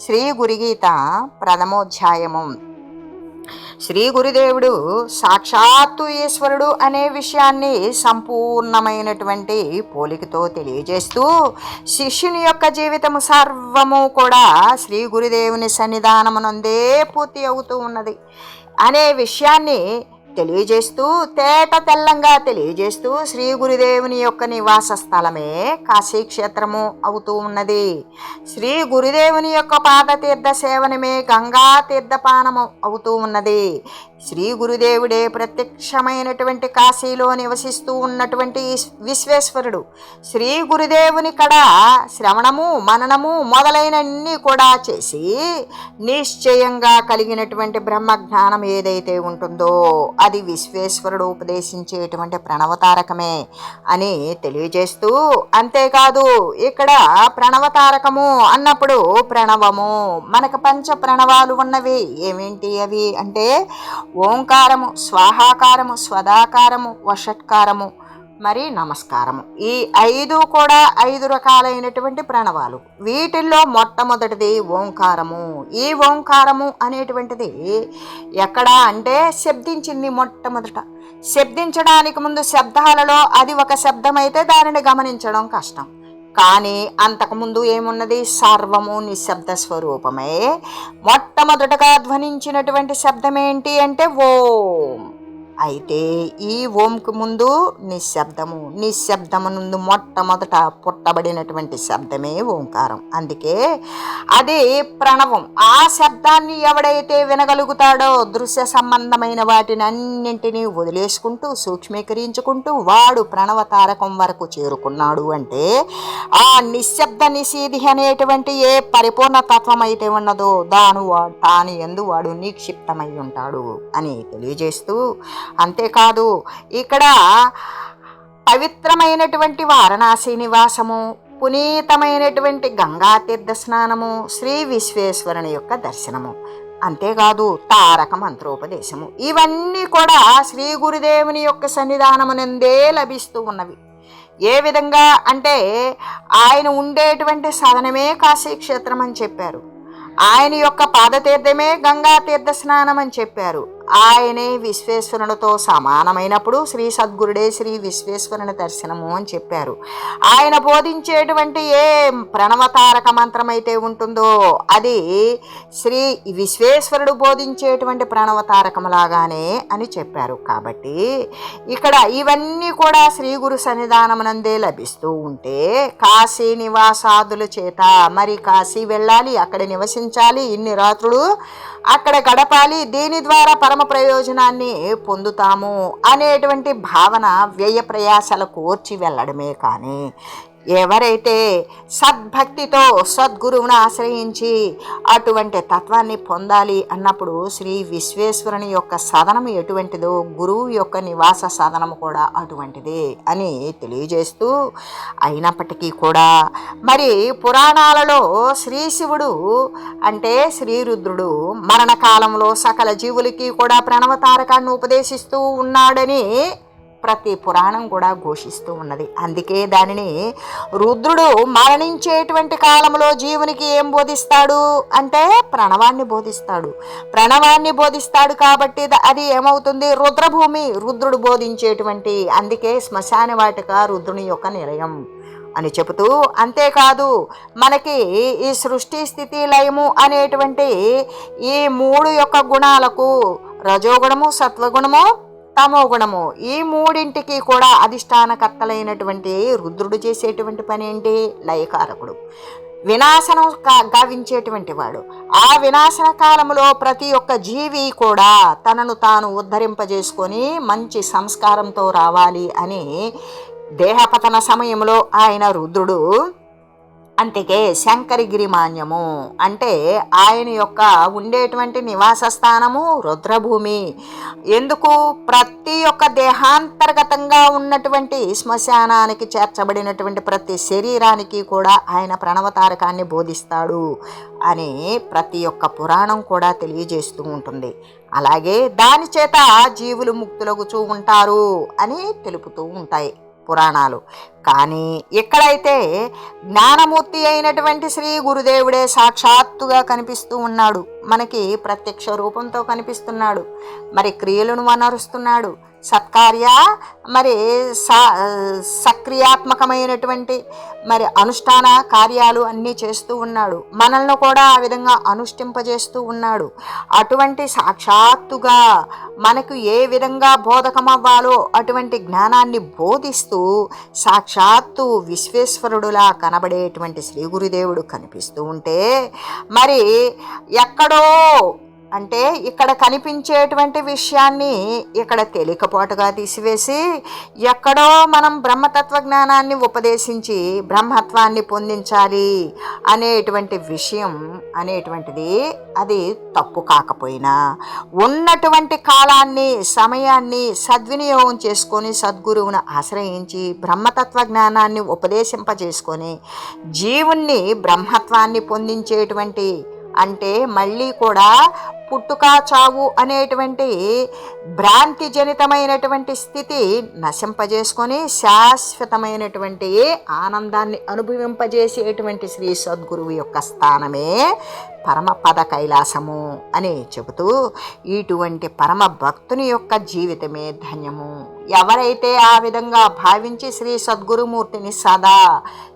శ్రీ గురుగీత ప్రథమోధ్యాయము. శ్రీ గురుదేవుడు సాక్షాత్తు ఈశ్వరుడు అనే విషయాన్ని సంపూర్ణమైనటువంటి పోలికతో తెలియజేస్తూ శిష్యుని యొక్క జీవితము సర్వము కూడా శ్రీ గురుదేవుని సన్నిధానమునందే పూర్తి అవుతూ ఉన్నది. అనే విషయాన్ని తెలియజేస్తూ తేట తెల్లంగా తెలియజేస్తూ శ్రీ గురుదేవుని యొక్క నివాస స్థలమే కాశీక్షేత్రము అవుతూ ఉన్నది. శ్రీ గురుదేవుని యొక్క పాదతీర్థ సేవనమే గంగా తీర్థపానము అవుతూ ఉన్నది. శ్రీ గురుదేవుడే ప్రత్యక్షమైనటువంటి కాశీలో నివసిస్తూ ఉన్నటువంటి విశ్వేశ్వరుడు శ్రీ గురుదేవుని కడ శ్రవణము మననము మొదలైనన్ని కూడా చేసి నిశ్చయంగా కలిగినటువంటి బ్రహ్మజ్ఞానం ఏదైతే ఉంటుందో అది విశ్వేశ్వరుడు ఉపదేశించేటువంటి ప్రణవతారకమే అని తెలియజేస్తూ అంతేకాదు ఇక్కడ ప్రణవతారకము అన్నప్పుడు ప్రణవము మనకు పంచ ప్రణవాలు ఉన్నవి ఏమేంటి అవి అంటే ఓంకారము స్వాహాకారము స్వదాకారము వషట్కారము మరి నమస్కారము. ఈ ఐదు కూడా ఐదు రకాలైనటువంటి ప్రణవాలు. వీటిల్లో మొట్టమొదటిది ఓంకారము. ఈ ఓంకారము అనేటువంటిది ఎక్కడ అంటే శబ్దించింది మొట్టమొదట. శబ్దించడానికి ముందు శబ్దాలలో అది ఒక శబ్దం అయితే దానిని గమనించడం కష్టం. కానీ అంతకుముందు ఏమున్నది? సర్వము నిశ్శబ్ద స్వరూపమే. మొట్టమొదటగా ధ్వనించినటువంటి శబ్దం ఏంటి అంటే ఓం. అయితే ఈ ఓంకు ముందు నిశ్శబ్దము. నిశ్శబ్దము నుండి మొట్టమొదట పుట్టబడినటువంటి శబ్దమే ఓంకారం. అందుకే అదే ప్రణవం. ఆ శబ్దాన్ని ఎవడైతే వినగలుగుతాడో దృశ్య సంబంధమైన వాటిని అన్నింటినీ వదిలేసుకుంటూ సూక్ష్మీకరించుకుంటూ వాడు ప్రణవ తారకం వరకు చేరుకున్నాడు అంటే ఆ నిశ్శబ్ద నిషేధి అనేటువంటి ఏ పరిపూర్ణ తత్వం అయితే ఉన్నదో దాను వా తాను ఎందు వాడు నిక్షిప్తమై ఉంటాడు అని తెలియజేస్తూ అంతేకాదు ఇక్కడ పవిత్రమైనటువంటి వారణాసి నివాసము పునీతమైనటువంటి గంగా తీర్థ స్నానము శ్రీ విశ్వేశ్వరుని యొక్క దర్శనము. అంతేకాదు తారక మంత్రోపదేశము. ఇవన్నీ కూడా శ్రీ గురుదేవుని యొక్క సన్నిధానమునందే లభిస్తూ ఉన్నవి. ఏ విధంగా అంటే ఆయన ఉండేటువంటి సదనమే కాశీక్షేత్రం అని చెప్పారు. ఆయన యొక్క పాదతీర్థమే గంగా తీర్థ స్నానం అని చెప్పారు. ఆయనే విశ్వేశ్వరునితో సమానమైనప్పుడు శ్రీ సద్గురుడే శ్రీ విశ్వేశ్వరుని దర్శనము అని చెప్పారు. ఆయన బోధించేటువంటి ఏ ప్రణవతారక మంత్రమైతే ఉంటుందో అది శ్రీ విశ్వేశ్వరుడు బోధించేటువంటి ప్రణవతారకములాగానే అని చెప్పారు. కాబట్టి ఇక్కడ ఇవన్నీ కూడా శ్రీ గురు సన్నిధానమునందే లభిస్తూ ఉంటే కాశీ నివాసాదుల చేత మరి కాశీ వెళ్ళాలి అక్కడ నివసించాలి ఇన్ని రాత్రులు అక్కడ గడపాలి దీని ద్వారా పరమ ప్రయోజనాన్ని పొందుతాము అనేటువంటి భావన వ్యయ ప్రయాసలు కోర్చి వెళ్ళడమే కానీ ఎవరైతే సద్భక్తితో సద్గురువును ఆశ్రయించి అటువంటి తత్వాన్ని పొందాలి అన్నప్పుడు శ్రీ విశ్వేశ్వరుని యొక్క సాధనము ఎటువంటిదో గురువు యొక్క నివాస సాధనము కూడా అటువంటిదే అని తెలియజేస్తూ అయినప్పటికీ కూడా మరి పురాణాలలో శ్రీ శివుడు అంటే శ్రీరుద్రుడు మరణకాలంలో సకల జీవులకి కూడా ప్రణవతారకాన్ని ఉపదేశిస్తూ ఉన్నాడని ప్రతి పురాణం కూడా ఘోషిస్తూ ఉన్నది. అందుకే దానిని రుద్రుడు మరణించేటువంటి కాలంలో జీవునికి ఏం బోధిస్తాడు అంటే ప్రణవాన్ని బోధిస్తాడు. ప్రణవాన్ని బోధిస్తాడు కాబట్టి అది ఏమవుతుంది? రుద్రభూమి రుద్రుడు బోధించేటువంటి అందుకే శ్మశాన వాటిక రుద్రుని యొక్క నిలయం అని చెబుతూ అంతేకాదు మనకి ఈ సృష్టి స్థితి లయము అనేటువంటి ఈ మూడు యొక్క గుణాలకు రజోగుణము సత్వగుణము తమో గుణము ఈ మూడింటికి కూడా అధిష్టానకర్తలైనటువంటి రుద్రుడు చేసేటువంటి పని ఏంటి లయకారకుడు. వినాశనం గావించేటువంటి వాడు. ఆ వినాశన కాలంలో ప్రతి ఒక్క జీవి కూడా తనను తాను ఉద్ధరింపజేసుకొని మంచి సంస్కారంతో రావాలి అని దేహపతన సమయంలో ఆయన రుద్రుడు అంతకే శంకరగిరి మాన్యము అంటే ఆయన యొక్క ఉండేటువంటి నివాస స్థానము రుద్రభూమి. ఎందుకు? ప్రతి ఒక్క దేహాంతర్గతంగా ఉన్నటువంటి శ్మశానానికి చేర్చబడినటువంటి ప్రతి శరీరానికి కూడా ఆయన ప్రణవతారకాన్ని బోధిస్తాడు అని ప్రతి ఒక్క పురాణం కూడా తెలియజేస్తూ ఉంటుంది. అలాగే దాని చేత జీవులు ముక్తులగుచూ ఉంటారు అని తెలుపుతూ ఉంటాయి. పురాణాలు. కానీ ఇక్కడైతే జ్ఞానమూర్తి అయినటువంటి శ్రీ గురుదేవుడే సాక్షాత్తుగా కనిపిస్తూ ఉన్నాడు. మనకి ప్రత్యక్ష రూపంతో కనిపిస్తున్నాడు. మరి క్రియలను వనరుస్తున్నాడు సత్కార్య మరి స సక్రియాత్మకమైనటువంటి మరి అనుష్ఠాన కార్యాలు అన్నీ చేస్తూ ఉన్నాడు. మనల్ని కూడా ఆ విధంగా అనుష్ఠింపజేస్తూ ఉన్నాడు. అటువంటి సాక్షాత్తుగా మనకు ఏ విధంగా బోధకమవ్వాలో అటువంటి జ్ఞానాన్ని బోధిస్తూ సాక్షాత్తు విశ్వేశ్వరుడులా కనబడేటువంటి శ్రీ గురుదేవుడు కనిపిస్తూ ఉంటే మరి ఎక్కడో అంటే ఇక్కడ కనిపించేటువంటి విషయాన్ని ఇక్కడ తేలికపాటుగా తీసివేసి ఎక్కడో మనం బ్రహ్మతత్వ జ్ఞానాన్ని ఉపదేశించి బ్రహ్మత్వాన్ని పొందించాలి అనేటువంటి విషయం అనేటువంటిది అది తప్పు కాకపోయినా ఉన్నటువంటి కాలాన్ని సమయాన్ని సద్వినియోగం చేసుకొని సద్గురువును ఆశ్రయించి బ్రహ్మతత్వ జ్ఞానాన్ని ఉపదేశింపజేసుకొని జీవుణ్ణి బ్రహ్మత్వాన్ని పొందించేటువంటి అంటే మళ్ళీ కూడా పుట్టుక చావు అనేటువంటి భ్రాంతి జనితమైనటువంటి స్థితి నశింపజేసుకొని శాశ్వతమైనటువంటి ఆనందాన్ని అనుభవింపజేసేటువంటి శ్రీ సద్గురువు యొక్క స్థానమే పరమపద కైలాసము అని చెబుతూ ఇటువంటి పరమ భక్తుని యొక్క జీవితమే ధన్యము. ఎవరైతే ఆ విధంగా భావించి శ్రీ సద్గురుమూర్తిని సదా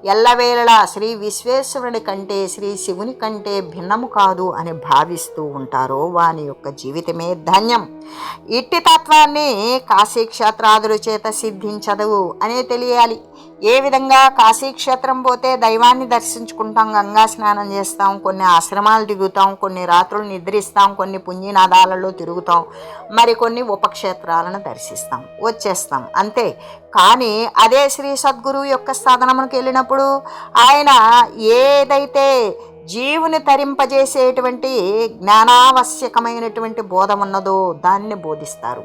ఎల్లవేళలా శ్రీ విశ్వేశ్వరుని కంటే శ్రీ శివుని కంటే భిన్నము కాదు అని భావిస్తూ ఉంటారో వాని యొక్క జీవితమే ధన్యం. ఇట్టి తత్వాన్ని కాశీక్షేత్రాదుల చేత సిద్ధించదు అనే తెలియాలి. ఏ విధంగా కాశీక్షేత్రం పోతే దైవాన్ని దర్శించుకుంటాం గంగా స్నానం చేస్తాం కొన్ని ఆశ్రమాలు దిగుతాం కొన్ని రాత్రులు నిద్రిస్తాం కొన్ని పుణ్యనాదాలలో తిరుగుతాం మరికొన్ని ఉపక్షేత్రాలను దర్శిస్తాం. వచ్చేస్తాం. అంతే. కానీ అదే శ్రీ సద్గురువు యొక్క స్థానమునికి వెళ్ళినప్పుడు ఆయన ఏదైతే జీవుని తరింపజేసేటువంటి జ్ఞానావశ్యకమైనటువంటి బోధ ఉన్నదో దాన్ని బోధిస్తారు.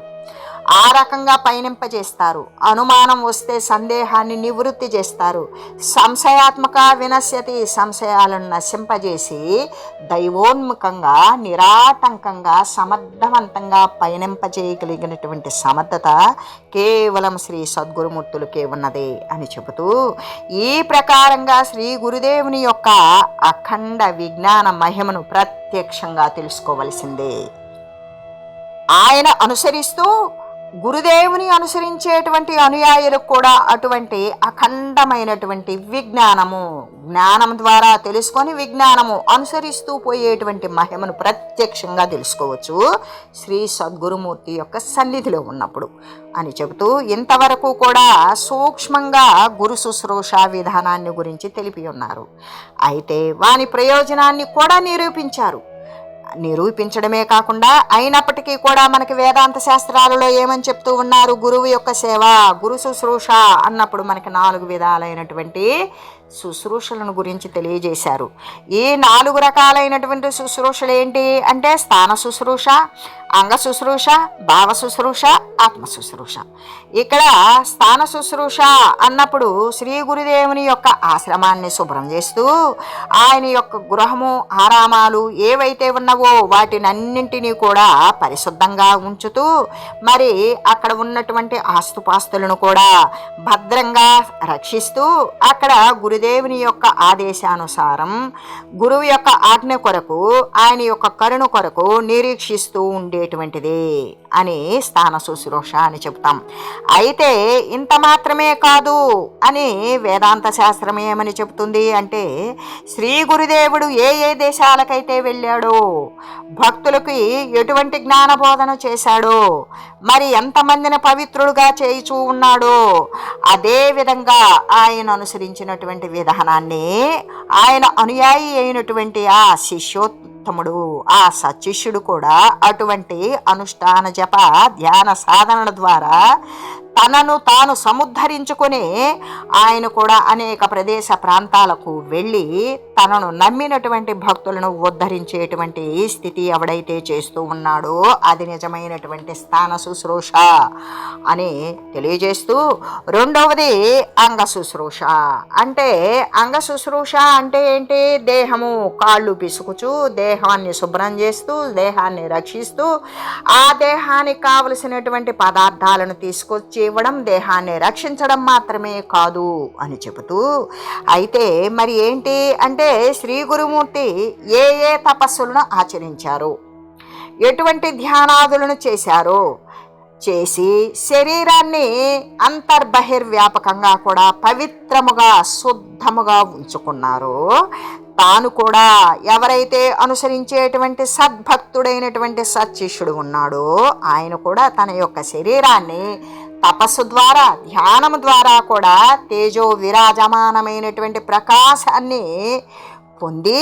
ఆ రకంగా పయనింపజేస్తారు. అనుమానం వస్తే సందేహాన్ని నివృత్తి చేస్తారు. సంశయాత్మక వినశ్యతి సంశయాలను నశింపజేసి దైవోన్ముఖంగా నిరాటంకంగా సమర్థవంతంగా పయనింపజేయగలిగినటువంటి సమర్థత కేవలం శ్రీ సద్గురుమూర్తులకే ఉన్నది అని చెబుతూ ఈ ప్రకారంగా శ్రీ గురుదేవుని యొక్క అఖండ విజ్ఞాన మహిమను ప్రత్యక్షంగా తెలుసుకోవలసిందే. ఆయన అనుసరిస్తూ గురుదేవుని అనుసరించేటువంటి అనుయాయులకు కూడా అటువంటి అఖండమైనటువంటి విజ్ఞానము జ్ఞానం ద్వారా తెలుసుకొని విజ్ఞానము అనుసరిస్తూ పోయేటువంటి మహిమను ప్రత్యక్షంగా తెలుసుకోవచ్చు. శ్రీ సద్గురుమూర్తి యొక్క సన్నిధిలో ఉన్నప్పుడు అని చెబుతూ ఇంతవరకు కూడా సూక్ష్మంగా గురు శుశ్రూష విధానాన్ని గురించి తెలిపి ఉన్నారు. అయితే వాని ప్రయోజనాన్ని కూడా నిరూపించారు. నిరూపించడమే కాకుండా అయినప్పటికీ కూడా మనకి వేదాంత శాస్త్రాలలో ఏమని చెప్తూ ఉన్నారు? గురువు యొక్క సేవ గురు శుశ్రూష అన్నప్పుడు మనకి నాలుగు విధాలైనటువంటి శుశ్రూషలను గురించి తెలియజేశారు. ఈ నాలుగు రకాలైనటువంటి శుశ్రూషలు ఏంటి? అంటే స్థాన శుశ్రూష అంగ శుశ్రూష భావ శుశ్రూష ఆత్మ శుశ్రూష. ఇక్కడ స్థాన శుశ్రూష అన్నప్పుడు శ్రీ గురుదేవుని యొక్క ఆశ్రమాన్ని శుభ్రం చేస్తూ ఆయన యొక్క గృహము ఆరామాలు ఏవైతే ఉన్నవో వాటినన్నింటినీ కూడా పరిశుద్ధంగా ఉంచుతూ మరి అక్కడ ఉన్నటువంటి ఆస్తుపాస్తులను కూడా భద్రంగా రక్షిస్తూ అక్కడ గురుదేవుని యొక్క ఆదేశానుసారం గురువు యొక్క ఆజ్ఞ కొరకు ఆయన యొక్క కరుణ కొరకు నిరీక్షిస్తూ ఉండి ఉండేటువంటిది. అని స్థాన శుశ్రూష అని చెప్తాం అయితే ఇంత మాత్రమే కాదు అని వేదాంత శాస్త్రం ఏమని చెబుతుంది అంటే శ్రీ గురుదేవుడు ఏ ఏ దేశాలకైతే వెళ్ళాడో భక్తులకి ఎటువంటి జ్ఞానబోధన చేశాడో మరి ఎంతమందిని పవిత్రుడుగా చేయిచూ ఉన్నాడో అదే విధంగా ఆయన అనుసరించినటువంటి విధానాన్ని ఆయన అనుయాయి అయినటువంటి ఆ శిష్యోత్తముడు ఆ సచిష్యుడు కూడా అటువంటి అనుష్ఠాన జప ధ్యాన సాధనల ద్వారా తనను తాను సముద్ధరించుకొని ఆయన కూడా అనేక ప్రదేశ ప్రాంతాలకు వెళ్ళి తనను నమ్మినటువంటి భక్తులను ఉద్ధరించేటువంటి స్థితి ఎవడైతే చేస్తూ ఉన్నాడో అది నిజమైనటువంటి స్థాన శుశ్రూష అని తెలియజేస్తూ రెండవది అంగ శుశ్రూష. అంటే అంగ శుశ్రూష అంటే ఏంటి? దేహము కాళ్ళు పిసుకుచు దేహాన్ని శుభ్రం చేస్తూ దేహాన్ని రక్షిస్తూ ఆ దేహానికి కావలసినటువంటి పదార్థాలను తీసుకొచ్చి ఇవ్వడం దేహాన్ని రక్షించడం మాత్రమే కాదు అని చెబుతూ అయితే మరి ఏంటి అంటే శ్రీ గురుమూర్తి ఏ ఏ తపస్సులను ఆచరించారు? ఎటువంటి ధ్యానాదులను చేశారో? చేసి శరీరాన్ని అంతర్బహిర్వ్యాపకంగా కూడా పవిత్రముగా శుద్ధముగా ఉంచుకున్నారు. తాను కూడా ఎవరైతే అనుసరించేటువంటి సద్భక్తుడైనటువంటి సత్శిష్యుడు ఉన్నాడో ఆయన కూడా తన యొక్క శరీరాన్ని తపస్సు ద్వారా ధ్యానం ద్వారా కూడా తేజో విరాజమానమైనటువంటి ప్రకాశాన్ని పొంది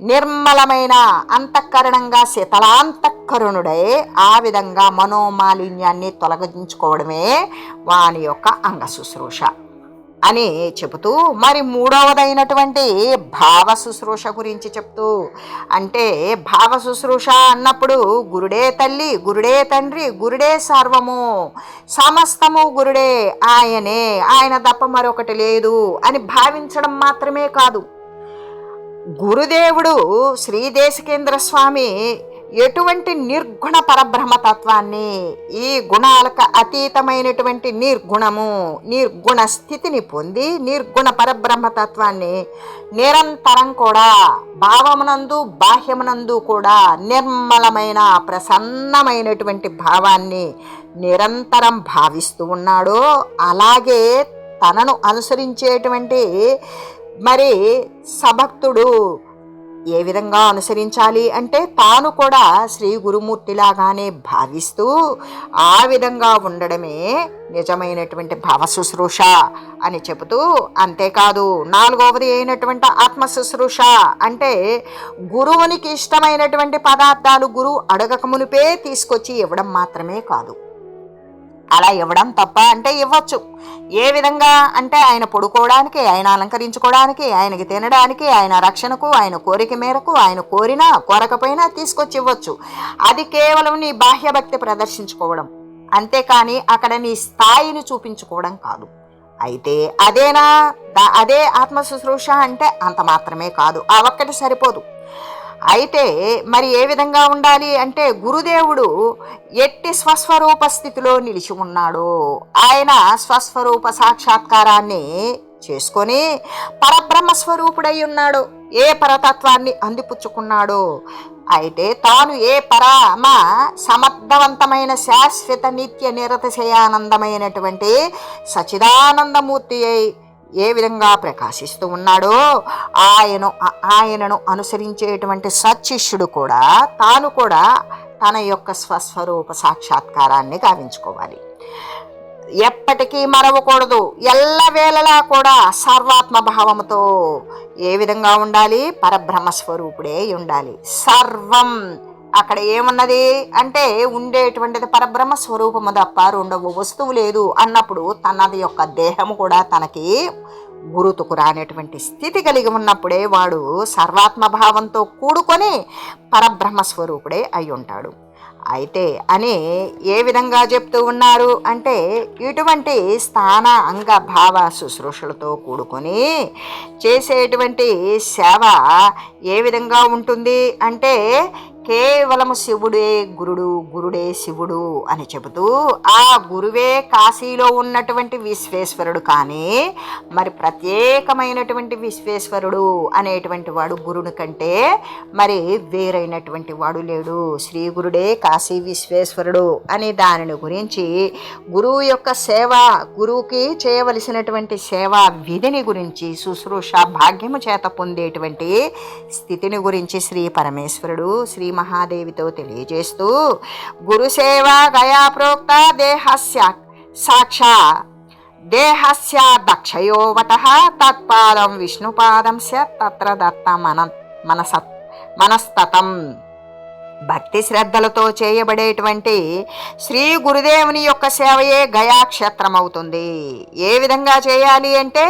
నిర్మలమైన అంతఃకరణంగా శీతలాంతఃకరుణుడై ఆ విధంగా మనోమాలిన్యాన్ని తొలగించుకోవడమే వాని యొక్క అంగ శుశ్రూష. అని చెబుతూ మరి మూడవదైనటువంటి భావ శుశ్రూష గురించి చెప్తూ అంటే భావ శుశ్రూష అన్నప్పుడు గురుడే తల్లి గురుడే తండ్రి గురుడే సర్వము సమస్తము గురుడే ఆయనే ఆయన తప్ప మరొకటి లేదు అని భావించడం మాత్రమే కాదు. గురుదేవుడు శ్రీదేశకేంద్ర స్వామి ఎటువంటి నిర్గుణ పరబ్రహ్మతత్వాన్ని ఈ గుణాలకు అతీతమైనటువంటి నిర్గుణము నిర్గుణ స్థితిని పొంది నిర్గుణ పరబ్రహ్మతత్వాన్ని నిరంతరం కూడా భావమునందు బాహ్యమునందు కూడా నిర్మలమైన ప్రసన్నమైనటువంటి భావాన్ని నిరంతరం భావిస్తూ ఉన్నాడో. అలాగే తనను అనుసరించేటువంటి మరి సభక్తుడు ఏ విధంగా అనుసరించాలి అంటే తాను కూడా శ్రీ గురుమూర్తిలాగానే భావిస్తూ ఆ విధంగా ఉండడమే నిజమైనటువంటి భావశుశ్రూష అని చెబుతూ అంతేకాదు నాలుగవది అయినటువంటి ఆత్మ శుశ్రూష అంటే గురువునికి ఇష్టమైనటువంటి పదార్థాలు గురువు అడగక మునిపే తీసుకొచ్చి ఇవ్వడం మాత్రమే కాదు. అలా ఇవ్వడం తప్ప అంటే ఇవ్వచ్చు. ఏ విధంగా అంటే ఆయన పడుకోవడానికి ఆయన అలంకరించుకోవడానికి ఆయనకి తినడానికి ఆయన రక్షణకు ఆయన కోరిక మేరకు ఆయన కోరినా కోరకపోయినా తీసుకొచ్చి ఇవ్వచ్చు. అది కేవలం నీ బాహ్యభక్తి ప్రదర్శించుకోవడం. అంతేకాని అక్కడ నీ స్థాయిని చూపించుకోవడం కాదు. అయితే అదేనా అదే ఆత్మ శుశ్రూష అంటే అంత మాత్రమే కాదు. ఆ ఒక్కటి సరిపోదు. అయితే మరి ఏ విధంగా ఉండాలి అంటే గురుదేవుడు ఎట్టి స్వస్వరూప స్థితిలో నిలిచి ఉన్నాడో ఆయన స్వస్వరూప సాక్షాత్కారాన్ని చేసుకొని పరబ్రహ్మ స్వరూపుడై ఉన్నాడో. ఏ పరతత్వాన్ని అందిపుచ్చుకున్నాడో అయితే తాను ఏ పరమ సమర్థవంతమైన శాశ్వత నిత్య నిరతశయానందమైనటువంటి సచిదానందమూర్తి అయి ఏ విధంగా ప్రకాశిస్తూ ఉన్నాడో ఆయన ఆయనను అనుసరించేటువంటి సత్శిష్యుడు కూడా తాను కూడా తన యొక్క స్వస్వరూప సాక్షాత్కారాన్ని గావించుకోవాలి. ఎప్పటికీ మరవకూడదు. ఎల్లవేళలా కూడా సర్వాత్మ భావముతో ఏ విధంగా ఉండాలి? పరబ్రహ్మ స్వరూపుడే ఉండాలి. సర్వం అక్కడ ఏమున్నది? అంటే ఉండేటువంటిది పరబ్రహ్మ స్వరూపము తప్ప రెండవ వస్తువు లేదు. అన్నప్పుడు తనది యొక్క దేహము కూడా తనకి గురుతుకు రానటువంటి స్థితి కలిగి ఉన్నప్పుడే వాడు సర్వాత్మ భావంతో కూడుకొని పరబ్రహ్మ స్వరూపుడే అయి ఉంటాడు. అయితే అని ఏ విధంగా చెప్తూ ఉన్నారు? అంటే ఇటువంటి స్థాన అంగ భావ శుశ్రూషలతో కూడుకొని చేసేటువంటి సేవ ఏ విధంగా ఉంటుంది? అంటే కేవలము శివుడే గురుడు గురుడే శివుడు అని చెబుతూ ఆ గురువే కాశీలో ఉన్నటువంటి విశ్వేశ్వరుడు కానీ మరి ప్రత్యేకమైనటువంటి విశ్వేశ్వరుడు అనేటువంటి వాడు గురుని కంటే మరి వేరైనటువంటి వాడు లేడు. శ్రీ గురుడే కాశీ విశ్వేశ్వరుడు అనే దానిని గురించి గురువు యొక్క సేవ గురువుకి చేయవలసినటువంటి సేవా విధిని గురించి శుశ్రూష భాగ్యము చేత పొందేటువంటి స్థితిని గురించి శ్రీ పరమేశ్వరుడు శ్రీ మహాదేవితో తెలియజేస్తూ గురుసేవ గయా ప్రోక్త దేహస్య సాక్షా దేహస్య దక్షయోవత తత్పాదం విష్ణుపాదం స్య తత్ర దత్త మన మనసత్ మనస్తతం. భక్తి శ్రద్ధలతో చేయబడేటువంటి శ్రీ గురుదేవుని యొక్క సేవయే గయాక్షేత్రం అవుతుంది ఏ విధంగా చేయాలి అంటే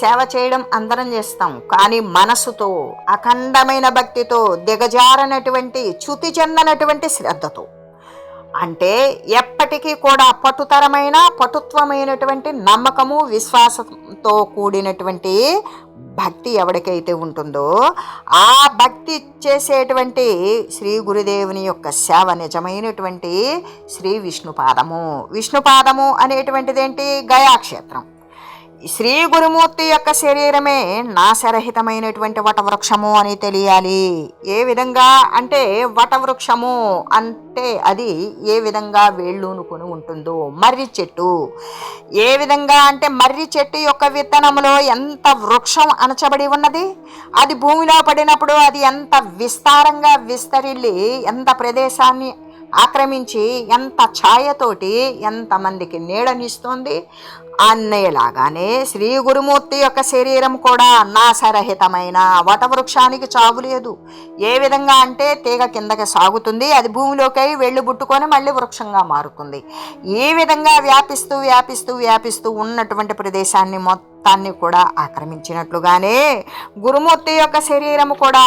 సేవ చేయడం అందరం చేస్తాం. కానీ మనసుతో అఖండమైన భక్తితో దిగజారనటువంటి చ్యుతి చెందనటువంటి శ్రద్ధతో. అంటే ఎప్పటికీ కూడా పటుతరమైన పటుత్వమైనటువంటి నమ్మకము విశ్వాసంతో కూడినటువంటి భక్తి ఎవరికైతే ఉంటుందో ఆ భక్తి చేసేటువంటి శ్రీ గురుదేవుని యొక్క సేవ నిజమైనటువంటి శ్రీ విష్ణుపాదము. విష్ణుపాదము అనేటువంటిది ఏంటి గయాక్షేత్రం. శ్రీ గురుమూర్తి యొక్క శరీరమే నాశరహితమైనటువంటి వటవృక్షము అని తెలియాలి. ఏ విధంగా అంటే వటవృక్షము అంటే అది ఏ విధంగా వేళ్ళూనుకొని ఉంటుందో మర్రి చెట్టు. ఏ విధంగా అంటే మర్రి చెట్టు యొక్క విత్తనంలో ఎంత వృక్షం అణచబడి ఉన్నది? అది భూమిలో పడినప్పుడు అది ఎంత విస్తారంగా విస్తరిల్లి ఎంత ప్రదేశాన్ని ఆక్రమించి ఎంత ఛాయతోటి ఎంతమందికి నీడనిస్తోంది? అన్నయ్యలాగానే శ్రీ గురుమూర్తి యొక్క శరీరం కూడా నాశరహితమైన వటవృక్షానికి చావు లేదు. ఏ విధంగా అంటే తీగ కిందకి సాగుతుంది అది భూమిలోకి వెళ్ళి బుట్టుకొని మళ్ళీ వృక్షంగా మారుతుంది. ఈ విధంగా వ్యాపిస్తూ వ్యాపిస్తూ వ్యాపిస్తూ ఉన్నటువంటి ప్రదేశాన్ని మొత్తాన్ని కూడా ఆక్రమించినట్లుగానే గురుమూర్తి యొక్క శరీరము కూడా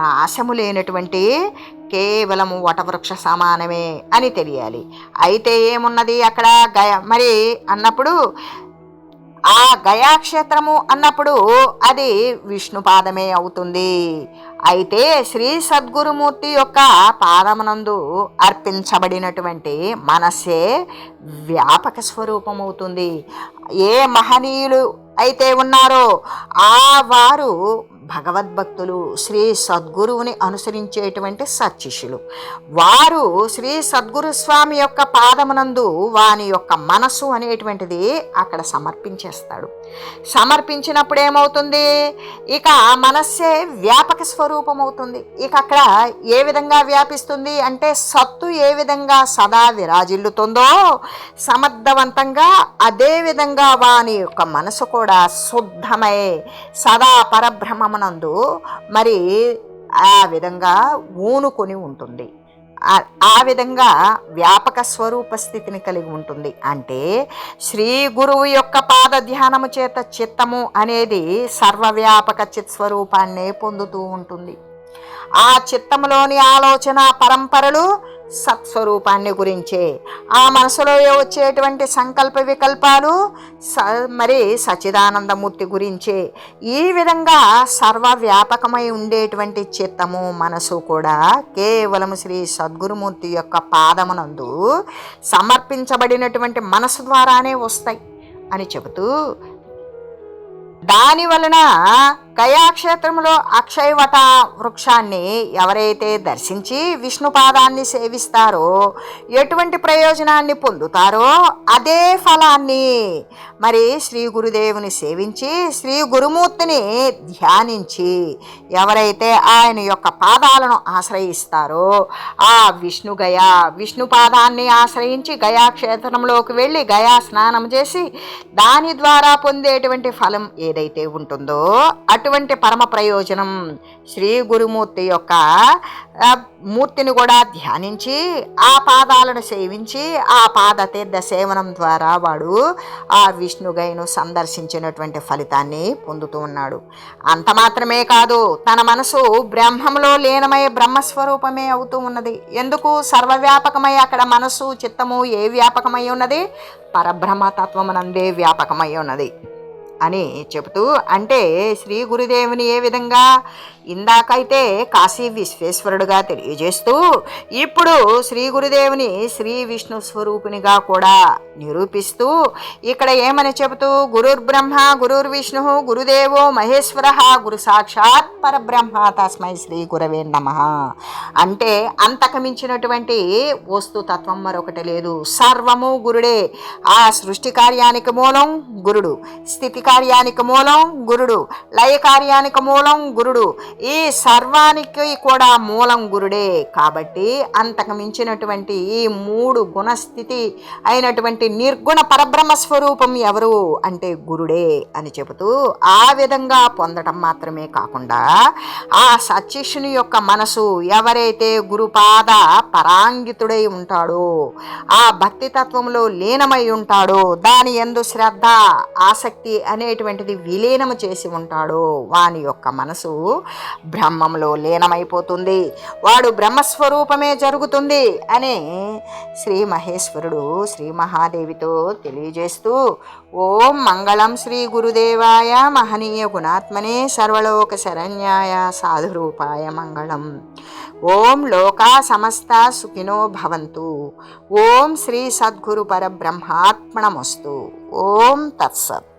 నాశము లేనటువంటి కేవలము వటవృక్ష సమానమే అని తెలియాలి. అయితే ఏమున్నది అక్కడ? గయ మరి అన్నప్పుడు ఆ గయాక్షేత్రము అన్నప్పుడు అది విష్ణుపాదమే అవుతుంది. అయితే శ్రీ సద్గురుమూర్తి యొక్క పాదమునందు అర్పించబడినటువంటి మనస్సే వ్యాపక స్వరూపం అవుతుంది ఏ మహనీయులు అయితే ఉన్నారో ఆ వారు భగవద్భక్తులు శ్రీ సద్గురువుని అనుసరించేటువంటి సత్శిష్యులు వారు శ్రీ సద్గురు స్వామి యొక్క పాదమునందు వాని యొక్క మనసు అనేటువంటిది అక్కడ సమర్పించేస్తాడు. సమర్పించినప్పుడు ఏమవుతుంది ఇక మనస్సే వ్యాపక స్వరూపం అవుతుంది ఇక అక్కడ ఏ విధంగా వ్యాపిస్తుంది అంటే సత్తు ఏ విధంగా సదా విరాజిల్లుతుందో సమర్థవంతంగా అదే విధంగా వాని యొక్క మనసు కూడా శుద్ధమై సదా పరబ్రహ్మమునందు మరి ఆ విధంగా ఊనుకొని ఉంటుంది. ఆ- ఆ విధంగా వ్యాపక స్వరూప స్థితిని కలిగి ఉంటుంది. అంటే శ్రీ గురువు యొక్క పాద ధ్యానము చేత చిత్తము అనేది సర్వవ్యాపక చిత్ స్వరూపాన్నే పొందుతూ ఉంటుంది. ఆ చిత్తములోని ఆలోచన పరంపరలు సత్స్వరూపాన్ని గురించే. ఆ మనసులో వచ్చేటువంటి సంకల్ప వికల్పాలు? స మరి సచిదానందమూర్తి గురించే. ఈ విధంగా సర్వవ్యాపకమై ఉండేటువంటి చిత్తము మనసు కూడా కేవలం శ్రీ సద్గురుమూర్తి యొక్క పాదమునందు సమర్పించబడినటువంటి మనసు ద్వారానే వస్తాయి అని చెబుతూ దాని వలన గయాక్షేత్రంలో అక్షయవట వృక్షాన్ని ఎవరైతే దర్శించి విష్ణుపాదాన్ని సేవిస్తారో ఎటువంటి ప్రయోజనాన్ని పొందుతారో అదే ఫలాన్ని మరి శ్రీ గురుదేవుని సేవించి శ్రీ గురుమూర్తిని ధ్యానించి ఎవరైతే ఆయన యొక్క పాదాలను ఆశ్రయిస్తారో ఆ విష్ణు గయా విష్ణు పాదాన్ని ఆశ్రయించి గయా క్షేత్రంలోకి వెళ్ళి గయా స్నానం చేసి దాని ద్వారా పొందేటువంటి ఫలం ఏదైతే ఉంటుందో అటువంటి పరమ ప్రయోజనం శ్రీ గురుమూర్తి యొక్క మూర్తిని కూడా ధ్యానించి ఆ పాదాలను సేవించి ఆ పాద తీర్థ సేవనం ద్వారా వాడు ఆ విష్ణుగైను సందర్శించినటువంటి ఫలితాన్ని పొందుతూ ఉన్నాడు. అంత మాత్రమే కాదు తన మనసు బ్రహ్మంలో లీనమై బ్రహ్మస్వరూపమే అవుతూ ఉన్నది. ఎందుకు? సర్వవ్యాపకమై అక్కడ మనసు చిత్తము ఏ వ్యాపకమై ఉన్నది? పరబ్రహ్మతత్వమునందే వ్యాపకమై ఉన్నది. అని చెబుతూ అంటే శ్రీ గురుదేవుని ఏ విధంగా ఇందాకైతే కాశీ విశ్వేశ్వరుడుగా తెలియజేస్తూ ఇప్పుడు శ్రీ గురుదేవుని శ్రీ విష్ణు స్వరూపునిగా కూడా నిరూపిస్తూ ఇక్కడ ఏమని చెబుతూ గురుర్ బ్రహ్మ గురుర్ విష్ణు గురుదేవో మహేశ్వర గురు సాక్షాత్ పరబ్రహ్మ తస్మై శ్రీ గురవే నమ. అంటే అంతకమించినటువంటి వస్తుతత్వం మరొకటి లేదు. సర్వము గురుడే. ఆ సృష్టి కార్యానికి మూలం గురుడు. స్థితి కార్యానికి మూలం గురుడు. లయ కార్యానికి మూలం గురుడు. ఈ సర్వానికి కూడా మూలం గురుడే. కాబట్టి అంతకు మించినటువంటి ఈ మూడు గుణస్థితి అయినటువంటి నిర్గుణ పరబ్రహ్మ స్వరూపం ఎవరు అంటే గురుడే అని చెబుతూ ఆ విధంగా పొందటం మాత్రమే కాకుండా ఆ సచిషుని యొక్క మనసు ఎవరైతే గురుపాద పరాంగితుడై ఉంటాడో ఆ భక్తి తత్వంలో లీనమై ఉంటాడో దాని ఎందు శ్రద్ధ ఆసక్తి అనేటువంటిది విలీనము చేసి ఉంటాడో వాని యొక్క మనసు బ్రహ్మంలో లీనమైపోతుంది. వాడు బ్రహ్మస్వరూపమే జరుగుతుంది అని శ్రీ మహేశ్వరుడు శ్రీ మహాదేవితో తెలియజేస్తూ ఓం మంగళం శ్రీ గురుదేవాయ మహనీయ గుణాత్మనే సర్వలోక శరణ్యాయ సాధురూపాయ మంగళం. ఓం లోకా సమస్త సుఖినో భవంతు. ఓం శ్రీ సద్గురు పరబ్రహ్మాత్మణమస్తు ఓం తత్సత్.